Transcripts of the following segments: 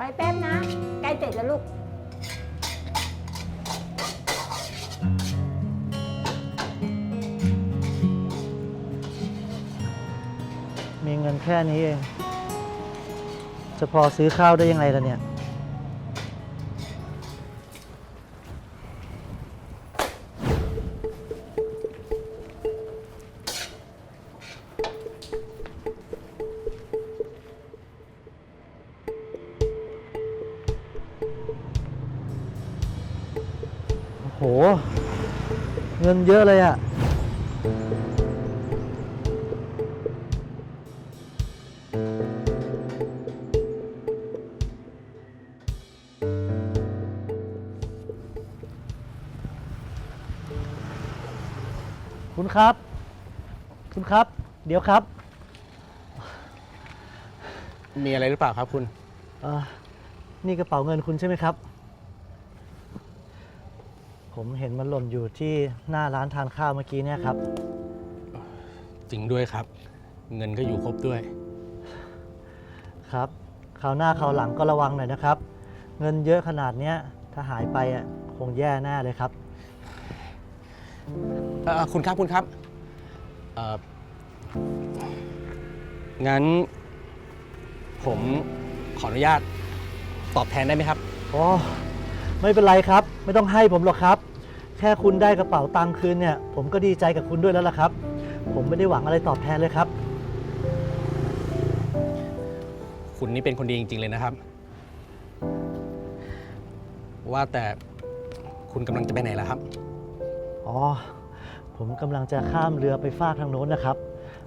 คอยแป๊บนะ ใกล้เสร็จแล้วลูก มีเงินแค่นี้เอง จะพอซื้อข้าวได้ยังไงล่ะเนี่ย งินเยอะเลยอะ่ะคุณครับ คุณครับ เดี๋ยวครับมีอะไรหรือเปล่าครับคุณ เอ่อนี่กระเป๋าเงินคุณใช่ไหมครับ ผมเห็นมันหล่นอยู่ที่หน้าร้านทานข้าวเมื่อกี้เนี่ยครับ จริงด้วยครับ เงินก็อยู่ครบด้วย ครับคราวหน้าคราวหลังก็ระวังหน่อยนะครับ เงินเยอะขนาดเนี้ยถ้าหายไปอะคงแย่แน่เลยครับ เอ่อคุณครับคุณครับเอ่องั้น ผมขออนุญาตตอบแทนได้ไหมครับอ๋อไม่เป็นไรครับ ไม่ต้องให้ผมหรอกครับ แค่คุณได้กระเป๋าตังค์คืนเนี่ย ผมก็ดีใจกับคุณด้วยแล้วล่ะครับ ผมไม่ได้หวังอะไรตอบแทนเลยครับ คุณนี่เป็นคนดีจริง ๆ เลยนะครับ ว่าแต่คุณกำลังจะไปไหนล่ะครับ อ๋อ ผมกำลังจะข้ามเรือไปฟากทางโน้นนะครับ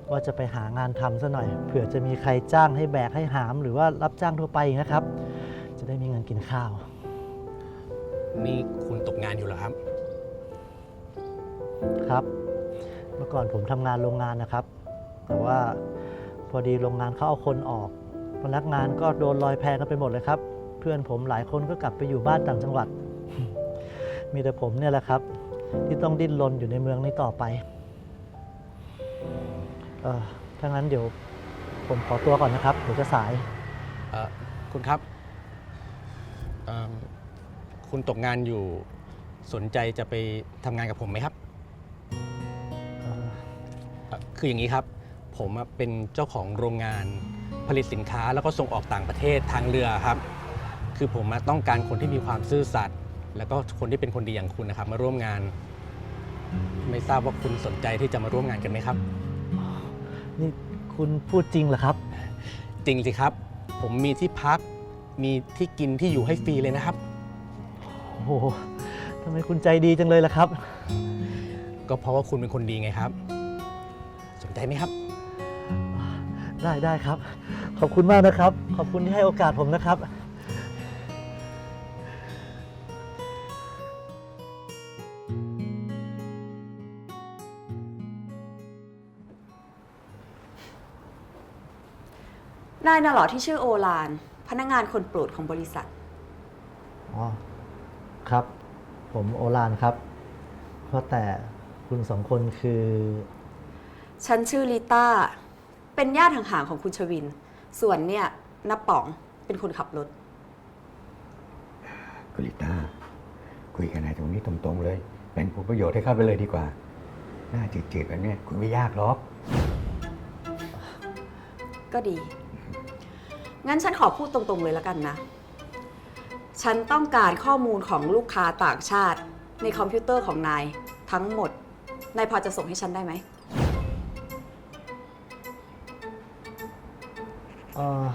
ว่าจะไปหางานทำซะหน่อย เผื่อจะมีใครจ้างให้แบกให้หาม หรือว่ารับจ้างทั่วไปอีกนะครับ จะได้มีเงินกินข้าว นี่คุณตกงานอยู่เหรอครับ ครับ เมื่อก่อนผมทำงานโรงงานนะครับ แต่ว่าพอดีโรงงานเขาเอาคนออก พนักงานก็โดนลอยแพกันไปหมดเลยครับ เพื่อนผมหลายคนก็กลับไปอยู่บ้านต่างจังหวัด มีแต่ผมเนี่ยแหละครับ ที่ต้องดิ้นรนอยู่ในเมืองนี้ต่อไปเออถ้างั้นเดี๋ยวผมขอตัวก่อนนะครับเดี๋ยวจะสาย เอ่อคุณครับเอิ่มคุณตกงานอยู่สนใจจะไปทำงานกับผมไหมครับ คืออย่างนี้ครับ ผมอะเป็นเจ้าของโรงงานผลิตสินค้าแล้วก็ส่งออกต่างประเทศทางเรือครับ คือผมอะต้องการคนที่มีความซื่อสัตย์แล้วก็คนที่เป็นคนดีอย่างคุณนะครับ มาร่วมงาน ไม่ทราบว่าคุณสนใจที่จะมาร่วมงานกันไหมครับ นี่คุณพูดจริงเหรอครับ จริงสิครับ ผมมีที่พักมีที่กินที่อยู่ให้ฟรีเลยนะครับ โอ้โหทำไมคุณใจดีจังเลยล่ะครับ ก็เพราะว่าคุณเป็นคนดีไงครับสน ใจไหมครับ ได้ได้ครับ ขอบคุณมากนะครับ ขอบคุณที่ให้โอกาสผมนะครับ นายน่ะเหรอที่ชื่อโอลาน พนักงานคนโปรดของบริษัท อ๋อ ครับ ผมโอลานครับ เพราะแต่คุณสองคนคือ ฉันชื่อลิต้า เป็นญาติห่างๆของคุณชวิน ส่วนเนี่ยนับป๋องเป็นคนขับรถกุลิต้า คุยกันในตรงนี้ตรงๆเลยแบ่งผลประโยชน์ให้เข้าไปเลยดีกว่า หน้าจืดๆแบบเนี้ยคุณไม่ยากหรอก ก็ดี งั้นฉันขอพูดตรงๆเลยแล้วกันนะ ฉันต้องการข้อมูลของลูกค้าต่างชาติ ในคอมพิวเตอร์ของนายทั้งหมด นายพอจะส่งให้ฉันได้ไหม อ่อ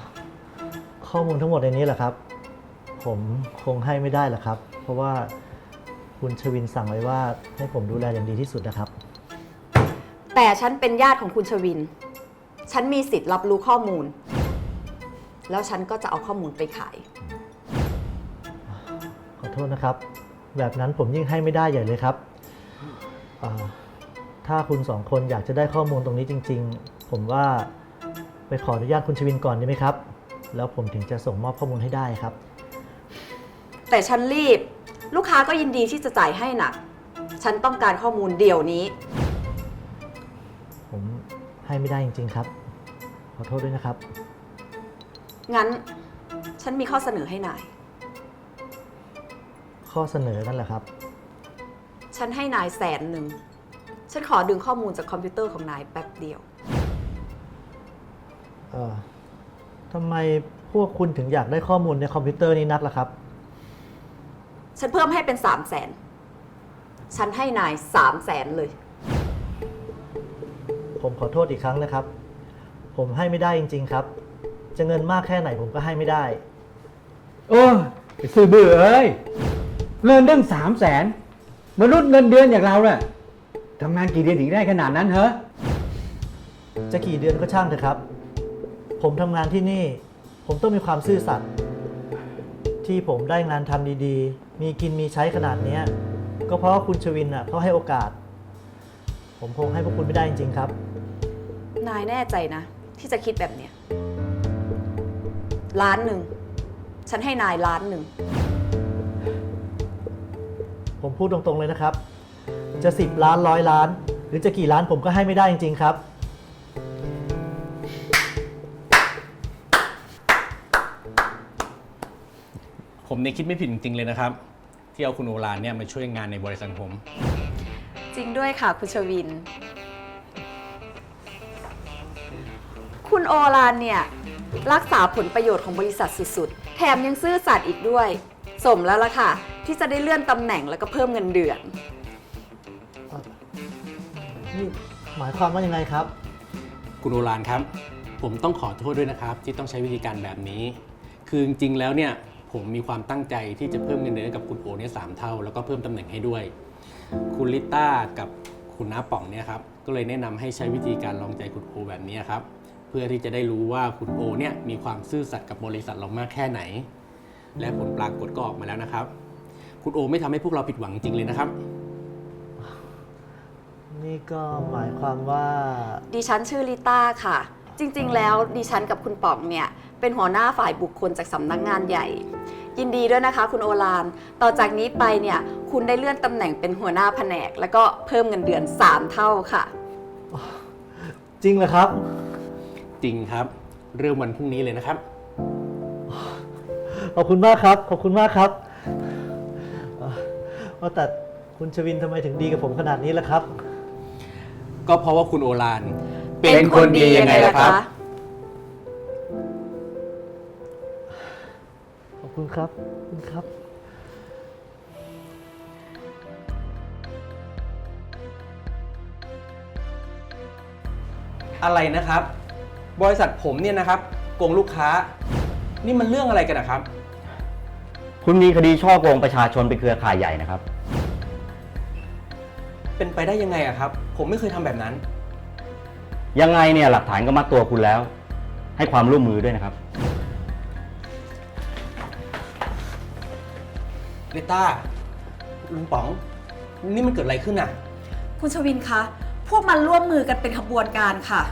ข้อมูลทั้งหมดในนี้แหละครับ ผมคงให้ไม่ได้หรอกครับ เพราะว่าคุณชวินสั่งไว้ว่าให้ผมดูแลอย่างดีที่สุดนะครับ แต่ฉันเป็นญาติของคุณชวิน ฉันมีสิทธิ์รับรู้ข้อมูล แล้วฉันก็จะเอาข้อมูลไปขาย ขอโทษนะครับ แบบนั้นผมยิ่งให้ไม่ได้ใหญ่เลยครับเอ่อถ้าคุณสองคนอยากจะได้ข้อมูลตรงนี้จริง ๆ ผมว่า ไปขออนุญาตคุณชวินก่อนดีไหมครับ แล้วผมถึงจะส่งมอบข้อมูลให้ได้ครับ แต่ฉันรีบ ลูกค้าก็ยินดีที่จะจ่ายให้หนักฉันต้องการข้อมูลเดี๋ยวนี้ ผมให้ไม่ได้จริง ๆ ครับ ขอโทษด้วยนะครับ งั้นฉฉันมีข้อเสนอให้นาย ข้อเสนอนั่นแหละครับ ฉันให้นายแสนหนึ่ง ฉันขอดึงข้อมูลจากคอมพิวเตอร์ของนายแป๊บเดียวเออทำไมพวกคุณถึงอยากได้ข้อมูลในคอมพิวเตอร์นี้นักล่ะครับ ฉันเพิ่มให้เป็นสามแสน ฉันให้นายสามแสนเลย ผมขอโทษอีกครั้งนะครับ ผมให้ไม่ได้จริง ๆ ครับ จะเงินมากแค่ไหนผมก็ให้ไม่ได้ โอ้ยไปซื้อเบื่อเอ้ยเงินตั้งสามแสนมนุษย์เงินเดือนอย่างเราน่ะทำงานกี่เดือนถึงได้ขนาดนั้นเหรอ จะกี่เดือนก็ช่างเถอะครับ ผมทำงานที่นี่ ผมต้องมีความซื่อสัตย์ที่ผมได้งานทำดีๆ มีกินมีใช้ขนาดเนี้ย ก็เพราะว่าคุณชวินอะเขาให้โอกาส ผมคงให้พวกคุณไม่ได้จริงๆครับ นายแน่ใจนะ ที่จะคิดแบบเนี้ยล้านหนึ่ง ฉันให้นายล้านหนึ่ง ผมพูดตรงๆเลยนะครับ จะสิบล้านร้อยล้าน หรือจะกี่ล้านผมก็ให้ไม่ได้จริงๆครับ ผมเนี่ยคิดไม่ผิดจริงๆเลยนะครับ ที่เอาคุณโอลานเนี่ยมาช่วยงานในบริษัทผม จริงด้วยค่ะคุณชวิน คุณโอลานเนี่ย รักษาผลประโยชน์ของบริษัทสุดๆ แถมยังซื่อสัตย์อีกด้วย สมแล้วล่ะค่ะ ที่จะได้เลื่อนตำแหน่งแล้วก็เพิ่มเงินเดือน นี่หมายความว่ายังไงครับ คุณโอลานครับ ผมต้องขอโทษด้วยนะครับ ที่ต้องใช้วิธีการแบบนี้ คือจริงๆแล้วเนี่ย ผมมีความตั้งใจที่จะเพิ่มเงินเดือนให้กับคุณโอเนี่ยสามเท่า แล้วก็เพิ่มตำแหน่งให้ด้วย คุณลิต้ากับคุณน้าป่องเนี่ยครับก็เลยแนะนำให้ใช้วิธีการลองใจคุณโอแบบนี้ครับเพื่อที่จะได้รู้ว่าคุณโอเนี่ยมีความซื่อสัตย์กับบริษัทเรามากแค่ไหน และผลปรากฏก็ออกมาแล้วนะครับ คุณโอไม่ทำให้พวกเราผิดหวังจริงเลยนะครับ นี่ก็หมายความว่า ดิฉันชื่อลิต้าค่ะ จริง ๆ แล้วดิฉันกับคุณป๋องเนี่ย เป็นหัวหน้าฝ่ายบุคคลจากสำนักงานใหญ่ ยินดีด้วยนะคะ คุณโอลาน ต่อจากนี้ไปเนี่ยคุณได้เลื่อนตำแหน่งเป็นหัวหน้าแผนก แล้วก็เพิ่มเงินเดือน 3 เท่าค่ะ จริงเหรอครับ จริงครับ เริ่มวันพรุ่งนี้เลยนะครับ ขอบคุณมากครับ ขอบคุณมากครับเอ่อว่าแต่คุณชวินทำไมถึงดีกับผมขนาดนี้ล่ะครับ ก็เพราะว่าคุณโอลาน เป็นคนดียังไงล่ะครับ คุณครับขอบคุณครับ อะไรนะครับ บริษัทผมเนี่ยนะครับโกงลูกค้า นี่มันเรื่องอะไรกันนะครับ คุณมีคดีช่อโกงประชาชนเป็นเครือข่ายใหญ่นะครับ เป็นไปได้ยังไงอะครับ ผมไม่เคยทำแบบนั้น ยังไงเนี่ยหลักฐานก็มัดตัวคุณแล้ว ให้ความร่วมมือด้วยนะครับ ลิต้าลุงป๋อง นี่มันเกิดอะไรขึ้นอะคุณชวินคะ พวกมันร่วมมือกันเป็นขบวนการค่ะ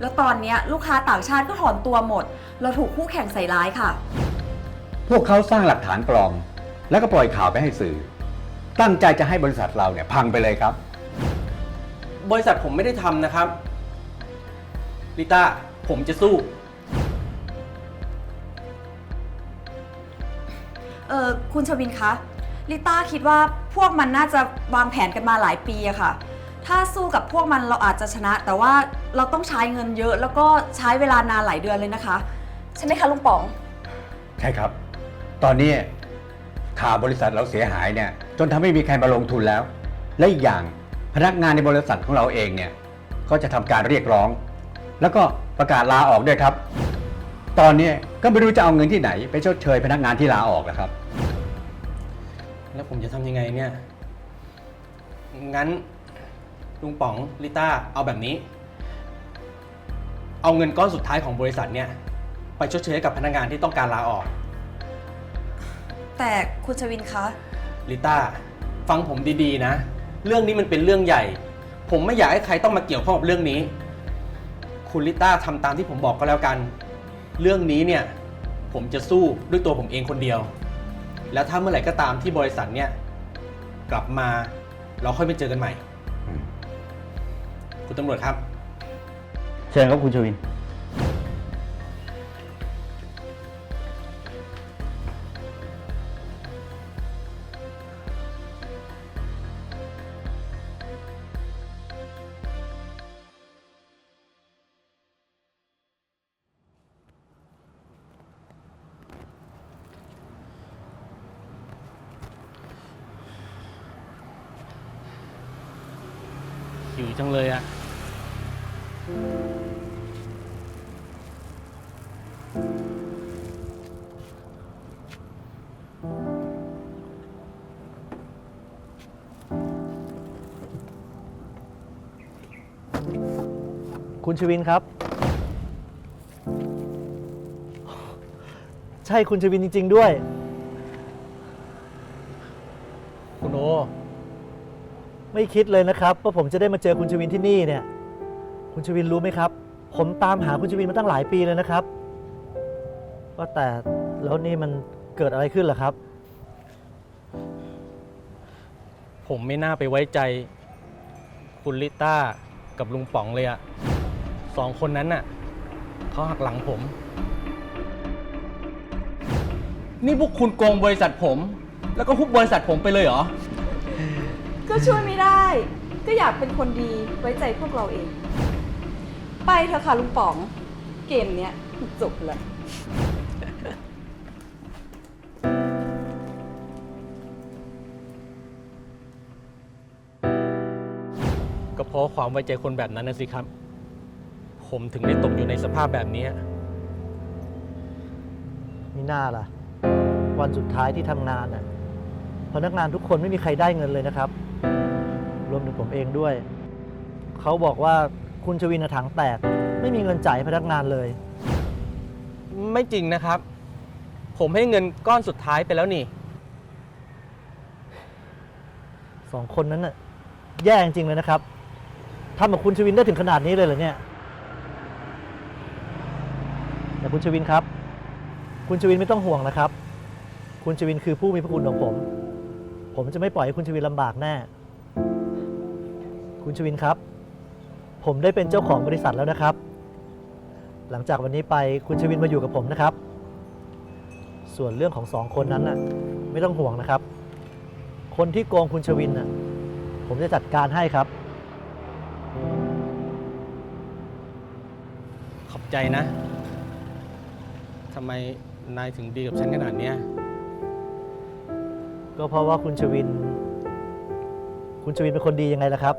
แล้วตอนเนี้ยลูกค้าต่างชาติก็ถอนตัวหมด เราถูกคู่แข่งใส่ร้ายค่ะ พวกเขาสร้างหลักฐานปลอม แล้วก็ปล่อยข่าวไปให้สื่อ ตั้งใจจะให้บริษัทเราเนี่ยพังไปเลยครับ บริษัทผมไม่ได้ทำนะครับ ลิต้า ผมจะสู้ เออคุณชวินคะ ลิต้าคิดว่าพวกมันน่าจะวางแผนกันมาหลายปีอะค่ะ ถ้าสู้กับพวกมันเราอาจจะชนะ แต่ว่าเราต้องใช้เงินเยอะ แล้วก็ใช้เวลานานหลายเดือนเลยนะคะ ใช่ไหมคะลุงป๋อง ใช่ครับ ตอนนี้ข่าวบริษัทเราเสียหายเนี่ย จนทำให้มีใครมาลงทุนแล้ว และอีกอย่างพนักงานในบริษัทของเราเองเนี่ย ก็จะทำการเรียกร้อง แล้วก็ประกาศลาออกด้วยครับ ตอนนี้ก็ไม่รู้จะเอาเงินที่ไหน ไปชดเชยพนักงานที่ลาออกนะครับ แล้วผมจะทำยังไงเนี่ย งั้นลุงป๋องลิต้าเอาแบบนี้ เอาเงินก้อนสุดท้ายของบริษัทเนี่ย ไปชดเชยให้กับพนักงานที่ต้องการลาออก แต่คุณชวินคะ ลิต้าฟังผมดีๆนะ เรื่องนี้มันเป็นเรื่องใหญ่ ผมไม่อยากให้ใครต้องมาเกี่ยวข้องกับเรื่องนี้ คุณลิต้าทำตามที่ผมบอกก็แล้วกัน เรื่องนี้เนี่ย ผมจะสู้ด้วยตัวผมเองคนเดียว แล้วถ้าเมื่อไหร่ก็ตามที่บริษัทเนี่ยกลับมาเราค่อยไปเจอกันใหม่อืมคุณตำรวจครับ เชิญครับคุณชวิน จังเลยอะคุณชวินครับ ใช่คุณชวินจริง ๆ ด้วย คุณโอ ไม่คิดเลยนะครับว่าผมจะได้มาเจอคุณชวินที่นี่เนี่ย คุณชวินรู้ไหมครับ ผมตามหาคุณชวินมาตั้งหลายปีเลยนะครับ ว่าแต่แล้วนี่มันเกิดอะไรขึ้นเหรอครับ ผมไม่น่าไปไว้ใจ คุณลิต้ากับลุงป๋องเลยอะสองคนนั้นน่ะเขาหักหลังผม นี่พวกคุณโกงบริษัทผม แล้วก็ฮุบบริษัทผมไปเลยเหรอ ก็ช่วยไม่ได้ ก็อยากเป็นคนดีไว้ใจพวกเราเอง ไปเถอะค่ะลุงป๋อง เกมเนี้ยจบแล้วก็เพราะความไว้ใจคนแบบนั้นนะสิครับ ผมถึงได้ตกอยู่ในสภาพแบบนี้ มีหน้าล่ะ วันสุดท้ายที่ทำงานน่ะพนักงานทุกคนไม่มีใครได้เงินเลยนะครับ รวมถึงผมเองด้วย เขาบอกว่าคุณชวินน่ะถังแตก ไม่มีเงินจ่ายให้พนักงานเลย ไม่จริงนะครับ ผมให้เงินก้อนสุดท้ายไปแล้วนี่ สองคนนั้นน่ะแย่จริงๆเลยนะครับทำกับคุณชวินได้ถึงขนาดนี้เลยเหรอเนี่ยแต่คุณชวินครับ คุณชวินไม่ต้องห่วงนะครับ คุณชวินคือผู้มีพระคุณของผม ผมจะไม่ปล่อยให้คุณชวินลำบากแน่ คุณชวินครับ ผมได้เป็นเจ้าของบริษัทแล้วนะครับ หลังจากวันนี้ไปคุณชวินมาอยู่กับผมนะครับ ส่วนเรื่องของสองคนนั้นน่ะไม่ต้องห่วงนะครับ คนที่โกงคุณชวินน่ะผมจะจัดการให้ครับ ขอบใจนะ ทำไมนายถึงดีกับฉันขนาดเนี้ย ก็เพราะว่าคุณชวิน คุณชวินเป็นคนดียังไงล่ะครับ